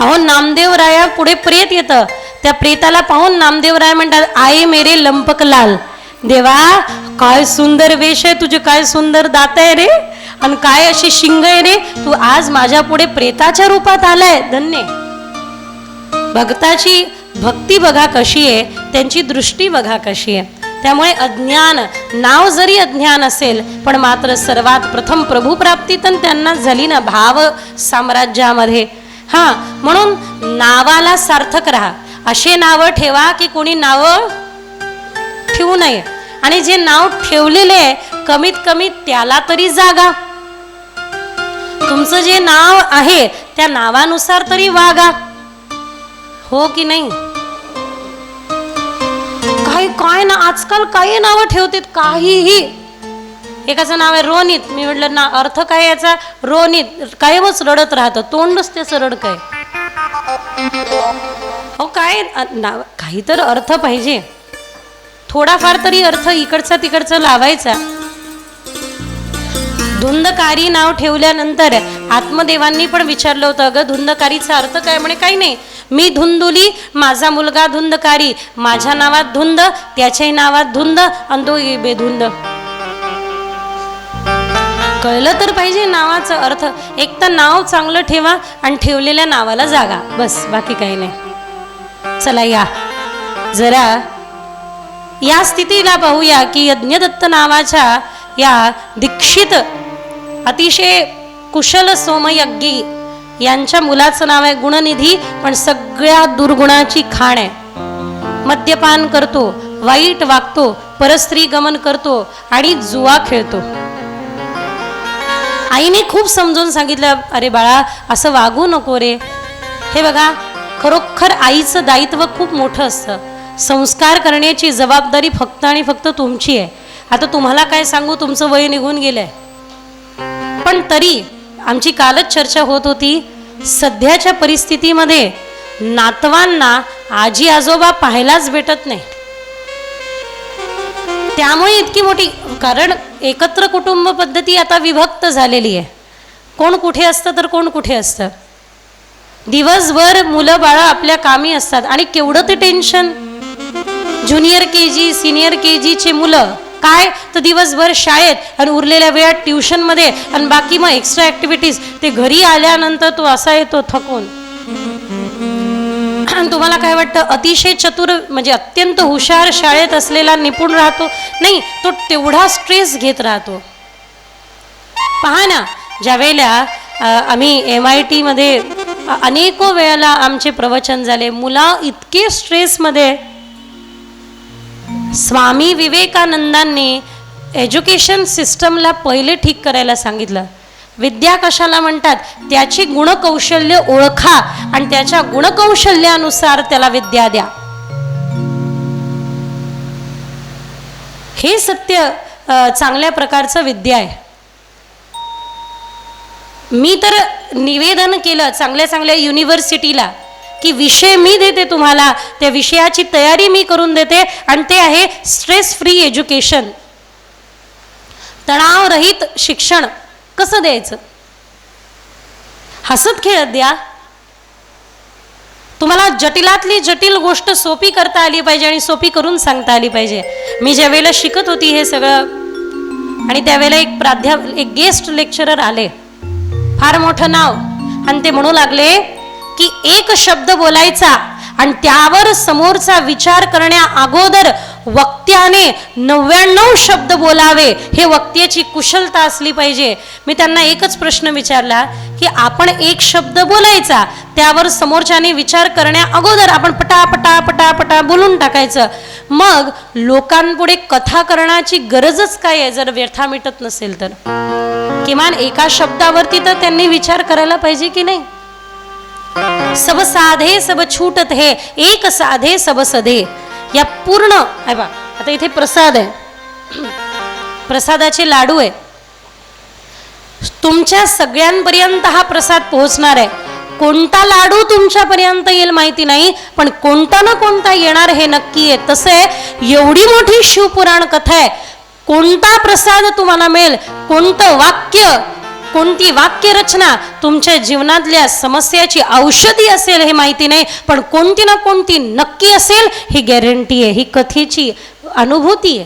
अहो नामदेवराया पुढे प्रेत येतं. त्या प्रेताला पाहून नामदेवराय म्हणतात आई मेरे लंपक लाल. देवा काय सुंदर वेश आहे तुझे काय सुंदर दात आहे रे. आणि काय अशी शिंग आहे रे. तू आज माझ्या पुढे प्रेताच्या रूपात आलाय. धन्य. भक्ताची भक्ती बघा कशी आहे त्यांची दृष्टी बघा कशी आहे. त्यामुळे अज्ञान नाव जरी अज्ञान असेल पण मात्र सर्वात प्रथम प्रभू प्राप्ती तर त्यांना झाली ना भाव साम्राज्यामध्ये. हा म्हणून नावाला सार्थक राहा. असे नावं ठेवा की कोणी नावं ठेवू नये. आणि जे नाव ठेवलेले आहे कमीत कमी त्याला तरी जागा. तुमचं जे नाव आहे त्या नावानुसार तरी वागा. हो की नाही? काही काय ना आजकाल काही नावं ठेवतात काहीही. एकाचं नाव आहे रोनित. मी म्हटलं ना अर्थ काय याचा? रोनित कायमच रडत राहतं. तोंडच त्याचं सरळ काय हो काय? ना नाव काही तर अर्थ पाहिजे. थोडाफार तरी अर्थ इकडचा तिकडचा लावायचा. धुंदकारी नाव ठेवल्यानंतर आत्मदेवांनी पण विचारलं होतं अगं धुंदकारीचा अर्थ काय? म्हणे काही नाही. मी धुंदुली माझा मुलगा धुंदकारी. माझ्या नावात धुंद त्याच्याही नावात धुंद आणि तो बेधुंद. कळलं तर पाहिजे नावाचा अर्थ. एक तर नाव चांगलं ठेवा आणि ठेवलेल्या नावाला जागा. बस बाकी काही नाही. चला या. जरा या स्थितीला पाहूया की यज्ञदत्त नावाच्या या दीक्षित अतिशय कुशल सोमयज्ञी यांच्या मुलाचं नाव आहे गुणनिधी पण सगळ्या दुर्गुणाची खाण आहे. मद्यपान करतो वाईट वागतो परस्त्री गमन करतो आणि जुवा खेळतो. आईने खूप समजून सांगितलं अरे बाळा असं वागू नको रे. हे बघा खरोखर आईचं दायित्व खूप मोठं असतं. संस्कार करण्याची जबाबदारी फक्त आणि फक्त तुमची आहे. आता तुम्हाला काय सांगू तुमचं वय निघून गेलंय. पण तरी आमची कालच चर्चा होत होती सध्याच्या परिस्थितीमध्ये नातवांना आजी आजोबा पाहायलाच भेटत नाही त्यामुळे इतकी मोठी कारण एकत्र कुटुंब पद्धती आता विभक्त झालेली आहे. कोण कुठे असतं तर कोण कुठे असतं? दिवसभर मुलं बाळं आपल्या कामी असतात. आणि केवढं ते tension? Junior K G senior K जीचे मुलं काय? तर दिवसभर शाळेत आणि उरलेल्या वेळात ट्युशनमध्ये आणि बाकी मग एक्स्ट्रा ॲक्टिव्हिटीज. ते घरी आल्यानंतर तो असा येतो थकून. आणि तुम्हाला काय वाटतं? अतिशय चतुर म्हणजे अत्यंत हुशार शाळेत असलेला निपुण राहतो? नाही तो तेवढा स्ट्रेस घेत राहतो. पहा ना ज्या वेळेला आम्ही एम आय टीमध्ये अनेको वेळेला आमचे प्रवचन झाले मुला इतके स्ट्रेसमध्ये स्वामी विवेकानंदांनी एज्युकेशन सिस्टमला पहिले ठीक करायला सांगितलं. विद्या कशाला म्हणतात? त्याची गुणकौशल्य ओळखा आणि त्याच्या गुणकौशल्यानुसार त्याला विद्या द्या. हे सत्य चांगल्या प्रकारचं विद्या आहे. मी तर निवेदन केलं चांगल्या चांगल्या युनिव्हर्सिटीला की विषय मी देते तुम्हाला त्या विषयाची तयारी मी करून देते आणि ते आहे स्ट्रेस फ्री एज्युकेशन तणावरहित शिक्षण. कसं द्यायचं? हसत खेळत द्या. तुम्हाला जटिलातली जटिल गोष्ट सोपी करता आली पाहिजे आणि सोपी करून सांगता आली पाहिजे. मी ज्या वेळेला शिकत होती हे सगळं आणि त्यावेळेला एक प्राध्या एक गेस्ट लेक्चरर आले. फार मोठं नाव. आणि ते म्हणू लागले की एक शब्द बोलायचा आणि त्यावर समोरचा विचार करण्या अगोदर वक्त्याने नव्याण्णव शब्द बोलावे हे वक्त्याची कुशलता असली पाहिजे. मी त्यांना एकच प्रश्न विचारला की आपण एक शब्द बोलायचा त्यावर समोरच्याने विचार करण्या अगोदर आपण पटा पटा पटा पटा बोलून टाकायचं. मग लोकांपुढे कथा करण्याची गरजच काय आहे? जर व्यथा मिटत नसेल तर. किमान एका शब्दावरती तर त्यांनी विचार करायला पाहिजे की नाही? सब साधे सब छूटत हे एक साधे सब सधे. या पूर्ण आहे बा आता इथे प्रसाद आहे. प्रसादाचे लाडू आहे. तुमच्या सगळ्यांपर्यंत हा प्रसाद पोहोचणार आहे. कोणता लाडू तुमच्यापर्यंत येईल माहिती नाही पण कोणता ना कोणता येणार हे नक्की आहे. तसं आहे एवढी मोठी शिवपुराण कथा आहे. कोणता प्रसाद तुम्हाला मिळेल कोणतं वाक्य कोणती वाक्यरचना तुमच्या जीवनातल्या समस्याची औषधी असेल हे माहिती नाही पण कोणती ना कोणती नक्की असेल ही गॅरंटी आहे ही कथेची अनुभूती आहे.